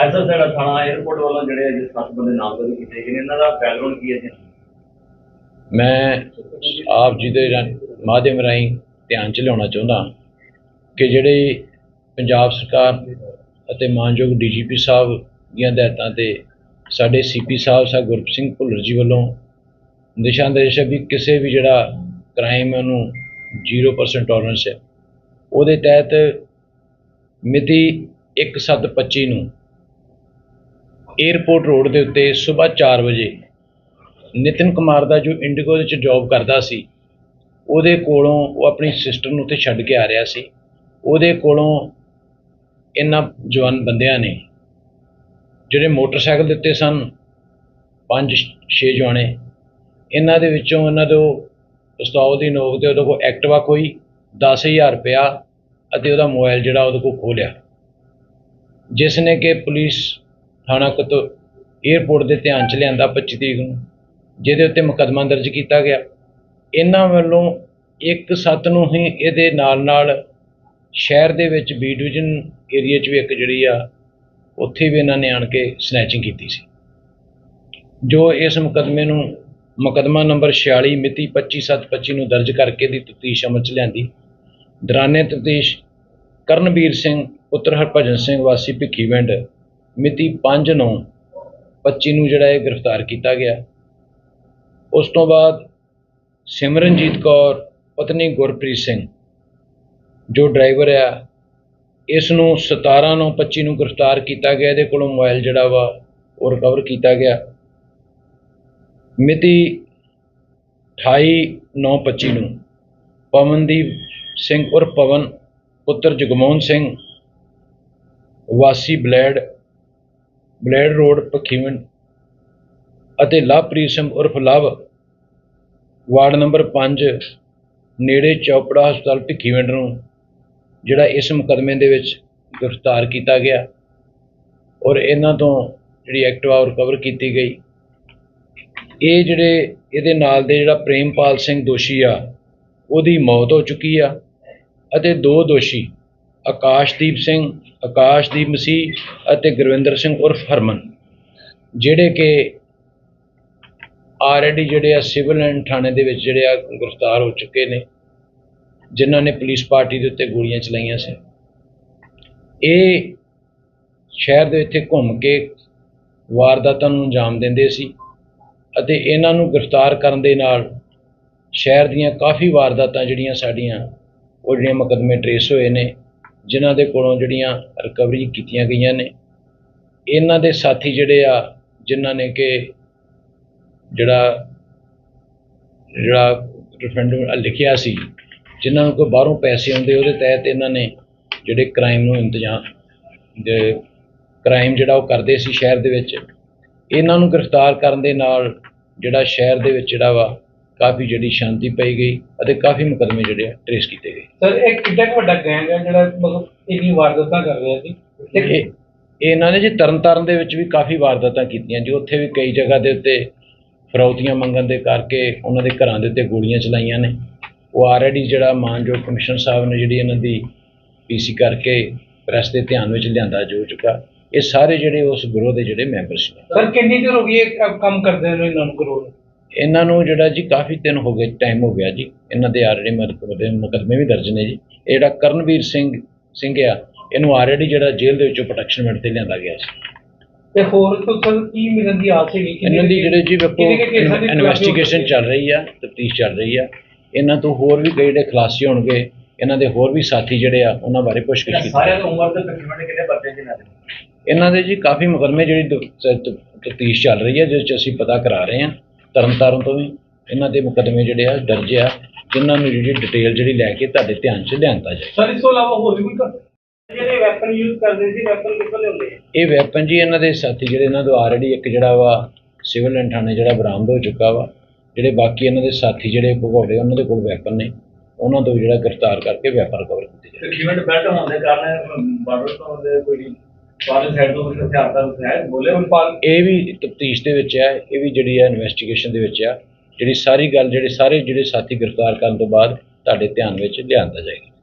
ਐਸਾ ਸਾਡਾ ਥਾਣਾ 에어ਪੋਰਟ ਵੱਲੋਂ ਜਿਹੜੇ ਅੱਜ ਸੱਤ ਬੰਦੇ ਨਾਮਜ਼ਦ ਕੀਤੇ ਗਏ ਨੇ, ਇਹਨਾਂ ਦਾ ਬੈਕਗ੍ਰਾਉਂਡ ਕੀ ਹੈ ਜੀ? ਮੈਂ ਆਪ ਜੀ ਦੇ ਰਾ- ਮਾਧਿਅਮ ਰਾਹੀਂ ਧਿਆਨ ਚ ਲਿਆਉਣਾ ਚਾਹੁੰਦਾ ਕਿ ਜਿਹੜੇ ਪੰਜਾਬ ਸਰਕਾਰ ਅਤੇ ਮਾਨਯੋਗ ਡੀਜੀਪੀ ਸਾਹਿਬ ਦੀਆਂ ਹਦਾਇਤਾਂ ਤੇ ਸਾਡੇ ਸੀਪੀ ਸਾਹਿਬ, ਸਾ ਗੁਰਪ੍ਰੀਤ ਸਿੰਘ ਭੁੱਲਰ ਜੀ ਵੱਲੋਂ ਦਿਸ਼ਾ ਨਿਰਦੇਸ਼ ਹੈ ਵੀ ਕਿਸੇ ਵੀ ਜਿਹੜਾ ਕ੍ਰਾਈਮ ਨੂੰ ਉਹਨੂੰ 0% ਟੋਲਰੈਂਸ ਹੈ। ਉਹਦੇ ਤਹਿਤ ਮਿਤੀ 1/7/25 ਨੂੰ ਏਅਰਪੋਰਟ ਰੋਡ ਦੇ ਉੱਤੇ ਸਵੇਰ 4 ਵਜੇ ਨਿਤਿਨ ਕੁਮਾਰ ਦਾ ਜੋ ਇੰਡੀਗੋ ਵਿੱਚ ਜੌਬ ਕਰਦਾ ਸੀ, ਉਹਦੇ ਕੋਲੋਂ ਉਹ ਆਪਣੀ ਸਿਸਟਰ ਨੂੰ ਉੱਥੇ ਛੱਡ ਕੇ ਆ ਰਿਹਾ ਸੀ। ਉਹਦੇ ਕੋਲੋਂ ਇਹਨਾਂ ਜਵਾਨ ਬੰਦਿਆਂ ਨੇ ਜਿਹੜੇ ਮੋਟਰਸਾਈਕਲ ਦਿੱਤੇ ਸਨ, ਪੰਜ ਛੇ ਜਵਾਨੇ, ਇਹਨਾਂ ਦੇ ਵਿੱਚੋਂ ਇਹਨਾਂ ਤੋਂ ਪਿਸਤੌਲ ਦੀ ਨੋਕ ਤੇ ਉਹਦੇ ਕੋਲ ਐਕਟਿਵਾ ਖੋਈ 10000 ਰੁਪਇਆ ਅਤੇ ਉਹਦਾ ਮੋਬਾਈਲ ਜਿਹੜਾ ਉਹਦੇ ਕੋਲ ਖੋਹ ਜਿਸ ਨੇ ਕਿ ਪੁਲਿਸ ਥਾਣਾ ਕਤੋ 에ਅਰਪੋਰਟ ਦੇ ਧਿਆਨ ਚ ਲਿਆਂਦਾ 25 ਤਰੀਕ ਨੂੰ, ਜਿਹਦੇ ਉੱਤੇ ਮੁਕੱਦਮਾ ਦਰਜ ਕੀਤਾ ਗਿਆ। ਇਹਨਾਂ ਵੱਲੋਂ ਇੱਕ ਸੱਤ ਨੂੰ ਹੀ ਇਹਦੇ ਨਾਲ ਨਾਲ ਸ਼ਹਿਰ ਦੇ ਵਿੱਚ ਬੀ ਡਿਵੀਜ਼ਨ ਏਰੀਆ 'ਚ ਵੀ ਇੱਕ ਜਿਹੜੀ ਆ, ਉੱਥੇ ਵੀ ਇਹਨਾਂ ਨੇ ਆਣ ਕੇ ਸਨੈਚਿੰਗ ਕੀਤੀ ਸੀ। ਜੋ ਇਸ ਮੁਕੱਦਮੇ ਨੂੰ ਮੁਕੱਦਮਾ ਨੰਬਰ 46 ਮਿਤੀ 25/7/25 ਨੂੰ ਦਰਜ ਕਰਕੇ ਦੀ ਤਫਤੀਸ਼ ਅਮਲ 'ਚ ਲਿਆਂਦੀ, ਦੌਰਾਨੇ ਤਫਤੀਸ਼ ਕਰਨਵੀਰ ਸਿੰਘ, ਪੁੱਤਰ ਹਰਭਜਨ ਸਿੰਘ ਵਾਸੀ ਭਿੱਖੀਵਿੰਡ ਮਿਤੀ 5/9/25 ਨੂੰ ਜਿਹੜਾ ਇਹ ਗ੍ਰਿਫਤਾਰ ਕੀਤਾ ਗਿਆ। ਉਸ ਤੋਂ ਬਾਅਦ ਸਿਮਰਨਜੀਤ ਕੌਰ, ਪਤਨੀ ਗੁਰਪ੍ਰੀਤ ਸਿੰਘ, ਜੋ ਡਰਾਈਵਰ ਆ, ਇਸ ਨੂੰ 17 ਨੂੰ 25 ਨੂੰ ਗ੍ਰਿਫਤਾਰ ਕੀਤਾ ਗਿਆ। ਇਹਦੇ ਕੋਲੋਂ ਮੋਬਾਈਲ ਜਿਹੜਾ ਵਾ, ਉਹ ਰਿਕਵਰ ਕੀਤਾ ਗਿਆ। ਮਿਤੀ 28 9 25 ਨੂੰ ਪਵਨਦੀਪ ਸਿੰਘ ਉਰਫ ਪਵਨ, ਪੁੱਤਰ ਜਗਮੋਹਨ ਸਿੰਘ, ਵਾਸੀ ਬਲੈਡ ਬਲੈਡ ਰੋਡ ਪਖੀਵਨ ਅਤੇ ਲਵਪ੍ਰੀਤ ਸਿੰਘ ਉਰਫ ਲਵ ਵਾਰਡ ਨੰਬਰ 5 ਨੇੜੇ ਚੌਪੜਾ ਹਸਪਤਾਲ ਭਿੱਖੀਵਿੰਡ ਨੂੰ, ਜਿਹੜਾ ਇਸ ਮੁਕਦਮੇ ਦੇ ਵਿੱਚ ਗ੍ਰਿਫਤਾਰ ਕੀਤਾ ਗਿਆ ਔਰ ਇਹਨਾਂ ਤੋਂ ਜਿਹੜੀ ਐਕਟਿਵਾ ਰਿਕਵਰ ਕੀਤੀ ਗਈ। ਇਹ ਜਿਹੜੇ ਇਹਦੇ ਨਾਲ ਦੇ ਜਿਹੜਾ ਪ੍ਰੇਮਪਾਲ ਸਿੰਘ ਦੋਸ਼ੀ ਆ, ਉਹਦੀ ਮੌਤ ਹੋ ਚੁੱਕੀ ਆ ਅਤੇ ਦੋ ਦੋਸ਼ੀ ਆਕਾਸ਼ਦੀਪ ਸਿੰਘ, ਆਕਾਸ਼ਦੀਪ ਮਸੀਹ ਅਤੇ ਗੁਰਵਿੰਦਰ ਸਿੰਘ ਉਰਫ ਹਰਮਨ, ਜਿਹੜੇ ਕਿ ਆਲਰੇਡੀ ਜਿਹੜੇ ਆ ਸਿਵਲ ਐਂਡ ਥਾਣੇ ਦੇ ਵਿੱਚ ਜਿਹੜੇ ਆ ਗ੍ਰਿਫਤਾਰ ਹੋ ਚੁੱਕੇ ਨੇ, ਜਿਨ੍ਹਾਂ ਨੇ ਪੁਲਿਸ ਪਾਰਟੀ ਦੇ ਉੱਤੇ ਗੋਲੀਆਂ ਚਲਾਈਆਂ ਸੀ। ਇਹ ਸ਼ਹਿਰ ਦੇ ਇੱਥੇ ਘੁੰਮ ਕੇ ਵਾਰਦਾਤਾਂ ਨੂੰ ਅੰਜਾਮ ਦਿੰਦੇ ਸੀ ਅਤੇ ਇਹਨਾਂ ਨੂੰ ਗ੍ਰਿਫਤਾਰ ਕਰਨ ਦੇ ਨਾਲ ਸ਼ਹਿਰ ਦੀਆਂ ਕਾਫੀ ਵਾਰਦਾਤਾਂ ਜਿਹੜੀਆਂ ਸਾਡੀਆਂ, ਉਹ ਜਿਹੜੀਆਂ ਮੁਕੱਦਮੇ ਟਰੇਸ ਹੋਏ ਨੇ ਜਿਨ੍ਹਾਂ ਦੇ ਕੋਲੋਂ ਜਿਹੜੀਆਂ ਰਿਕਵਰੀ ਕੀਤੀਆਂ ਗਈਆਂ ਨੇ, ਇਹਨਾਂ ਦੇ ਸਾਥੀ ਜਿਹੜੇ ਆ, ਜਿਨ੍ਹਾਂ ਨੇ ਕਿ ਜਿਹੜਾ ਜਿਹੜਾ ਰਿਫਰੈਂਡਮ ਲਿਖਿਆ ਸੀ, ਜਿਨ੍ਹਾਂ ਨੂੰ ਕੋਈ ਬਾਹਰੋਂ ਪੈਸੇ ਆਉਂਦੇ, ਉਹਦੇ ਤਹਿਤ ਇਹਨਾਂ ਨੇ ਜਿਹੜੇ ਕ੍ਰਾਈਮ ਨੂੰ ਇੰਤਜ਼ਾਮ ਦੇ ਕ੍ਰਾਈਮ ਜਿਹੜਾ ਉਹ ਕਰਦੇ ਸੀ ਸ਼ਹਿਰ ਦੇ ਵਿੱਚ, ਇਹਨਾਂ ਨੂੰ ਗ੍ਰਿਫਤਾਰ ਕਰਨ ਦੇ ਨਾਲ ਜਿਹੜਾ ਸ਼ਹਿਰ ਦੇ ਵਿੱਚ ਜਿਹੜਾ ਵਾ ਕਾਫੀ ਜਿਹੜੀ ਸ਼ਾਂਤੀ ਪਈ ਗਈ ਅਤੇ ਕਾਫੀ ਮੁਕੱਦਮੇ ਜਿਹੜੇ ਟਰੇਸ ਕੀਤੇ ਗਏ। ਸਰ ਇਹ ਕਿੱਡਾ ਕੁ ਵੱਡਾ ਗੈਂਗ ਹੈ ਜਿਹੜਾ ਮਤਲਬ ਇੰਨੀ ਵਾਰਦਾਤਾਂ ਕਰ ਰਿਹਾ ਸੀ? ਇਹ ਇਹ ਇਹਨਾਂ ਨੇ ਜੀ ਤਰਨਤਾਰਨ ਦੇ ਵਿੱਚ ਵੀ ਕਾਫੀ ਵਾਰਦਾਤਾਂ ਕੀਤੀਆਂ ਜੀ। ਉੱਥੇ ਵੀ ਕਈ ਜਗ੍ਹਾ ਦੇ ਉੱਤੇ ਫਰੌਤੀਆਂ ਮੰਗਣ ਦੇ ਕਰਕੇ ਉਹਨਾਂ ਦੇ ਘਰਾਂ ਦੇ ਉੱਤੇ ਗੋਲੀਆਂ ਚਲਾਈਆਂ ਨੇ। ਉਹ ਆਲਰੇਡੀ ਜਿਹੜਾ ਮਾਨਯੋਗ ਕਮਿਸ਼ਨ ਸਾਹਿਬ ਨੇ ਜਿਹੜੀ ਇਹਨਾਂ ਦੀ ਪੀਸੀ ਕਰਕੇ ਪ੍ਰੈਸ ਦੇ ਧਿਆਨ ਵਿੱਚ ਲਿਆਂਦਾ ਜੋ ਚੁੱਕਾ ਇਹ ਸਾਰੇ ਜਿਹੜੇ ਉਸ ਗਰੋਹ ਦੇ ਜਿਹੜੇ ਮੈਂਬਰ ਸੀ। ਸਰ ਕਿੰਨੀ ਦੇਰ ਹੋ ਗਈ ਇਹ ਕੰਮ- ਕਰਦੇ ਨੂੰ ਇਹਨਾਂ ਨੂੰ ਕਰੋ ਇਹਨਾਂ ਨੂੰ ਜਿਹੜਾ ਜੀ ਕਾਫੀ ਦਿਨ ਹੋ ਗਏ ਟਾਈਮ ਹੋ ਗਿਆ ਜੀ। ਇਹਨਾਂ ਦੇ ਆਲਰੇਡੀ ਮੁਕੱਦਮੇ ਮੁਕੱਦਮੇ ਵੀ ਦਰਜ ਨੇ ਜੀ। ਇਹ ਜਿਹੜਾ ਕਰਨਵੀਰ ਸਿੰਘ ਸਿੰਘ ਆ ਇਹਨੂੰ ਆਲਰੇਡੀ ਜਿਹੜਾ ਜੇਲ੍ਹ ਦੇ ਵਿੱਚੋਂ ਪ੍ਰੋਟੈਕਸ਼ਨ ਮਿੰਟ ਤੇ ਲਿਆਂਦਾ ਗਿਆ ਸੀ। ਤੇ ਹੋਰ ਤੋਂ ਸਰ ਕੀ ਮਿਲਣ ਦੀ ਆਸ ਹੈਗੀ? ਕਿੰਨੇ- ਇਹਨਾਂ ਦੀ ਜਿਹੜੇ ਜੀ ਵੇਖੋ ਕੁ ਦੀ ਇਨਵੈਸਟੀਗੇਸ਼ਨ ਚੱਲ ਰਹੀ ਆ ਤਫਤੀਸ਼ ਚੱਲ ਰਹੀ ਆ। ਇਹਨਾਂ ਤੋਂ ਹੋਰ ਵੀ ਕਈ ਜਿਹੜੇ ਖੁਲਾਸੇ ਹੋਣਗੇ ਇਹਨਾਂ ਦੇ ਹੋਰ ਵੀ ਸਾਥੀ ਜਿਹੜੇ ਆ ਉਹਨਾਂ ਬਾਰੇ ਪੁੱਛਗਿੱਛ ਕੀਤੀ ਸਾਰਿਆਂ ਦੀ ਉਮਰ ਦੇ ਤਕਰੀਬਨ ਕਿੰਨੇ ਬੱਚੇ ਜੀ ਨਾਲ ਇਹਨਾਂ ਦੇ ਜੀ ਕਾਫੀ ਮੁਕੱਦਮੇ ਜਿਹੜੀ ਤਫਤੀਸ਼ ਚੱਲ ਰਹੀ ਹੈ ਜਿਸ 'ਚ ਅਸੀਂ ਪਤਾ ਕਰਾ ਰਹੇ ਹਾਂ। ਤਰਨਤਾਰਨ ਤੋਂ ਵੀ ਇਹਨਾਂ ਦੇ ਮੁਕੱਦਮੇ ਜਿਹੜੇ ਆ ਦਰਜ ਆ ਜਿਨ੍ਹਾਂ ਨੂੰ ਜਿਹੜੀ ਡਿਟੇਲ ਜਿਹੜੀ ਲੈ ਕੇ ਤੁਹਾਡੇ ਧਿਆਨ 'ਚ ਲਿਆਂਦਾ ਜਾਏ। ਸਰ ਇਸ ਤੋਂ ਇਲਾਵਾ ਹੋਰ ਵੀ ਕੋਈ ਕਰ- ਜਿਹੜੇ ਵੈਪਨ ਯੂਜ਼ ਕਰਦੇ ਸੀ ਵੈਪਨ ਕਿੱਥੋਂ ਲਿਆਉਂਦੇ ਇਹ ਵੈਪਨ ਜੀ ਇਹਨਾਂ ਦੇ ਸਾਥੀ ਜਿਹੜੇ ਇਹਨਾਂ ਤੋਂ ਆਲਰੇਡੀ ਇੱਕ ਜਿਹੜਾ ਵਾ ਸਿਵਲ ਐਂਡ ਥਾਣੇ ਜਿਹੜਾ ਬਰਾਮਦ ਹੋ ਚੁੱਕਾ ਵਾ ਜਿਹੜੇ ਬਾਕੀ ਇਹਨਾਂ ਦੇ ਸਾਥੀ ਜਿਹੜੇ ਭਗੌੜੇ ਉਹਨਾਂ ਦੇ ਕੋਲ ਵੈਪਨ ਨੇ ਉਹਨਾਂ ਤੋਂ ਜਿਹੜਾ ਗ੍ਰਿਫਤਾਰ ਕਰਕੇ ਵੈਪਨ ਰਿਕਵਰ ਕੀਤੇ ਜਾਏ। ਤਕਰੀਬਨ ਬੈਲਟ ਹੋਣ ਦੇ ਕਾਰਨ ਬਾਰਡਰ ਤੋਂ ਦੇ ਕੋਈ ਬਾਹਰ ਸਾਈਡ ਤੋਂ ਹਥਿਆਰ ਦਾ ਹੈ, ਬੋਲੇ ਹੁਣ ਇਹ ਵੀ ਤਫਤੀਸ਼ ਦੇ ਵਿੱਚ ਹੈ ਇਹ ਵੀ ਜਿਹੜੀ ਹੈ ਇਨਵੈਸਟੀਗੇਸ਼ਨ ਦੇ ਵਿੱਚ ਆ, ਜਿਹੜੀ ਸਾਰੀ ਗੱਲ, ਜਿਹੜੇ ਸਾਰੇ ਜਿਹੜੇ ਸਾਥੀ ਗ੍ਰਿਫਤਾਰ ਕਰਨ ਤੋਂ ਬਾਅਦ ਤੁਹਾਡੇ ਧਿਆਨ ਵਿੱਚ ਲਿਆਂਦਾ ਜਾਏਗਾ।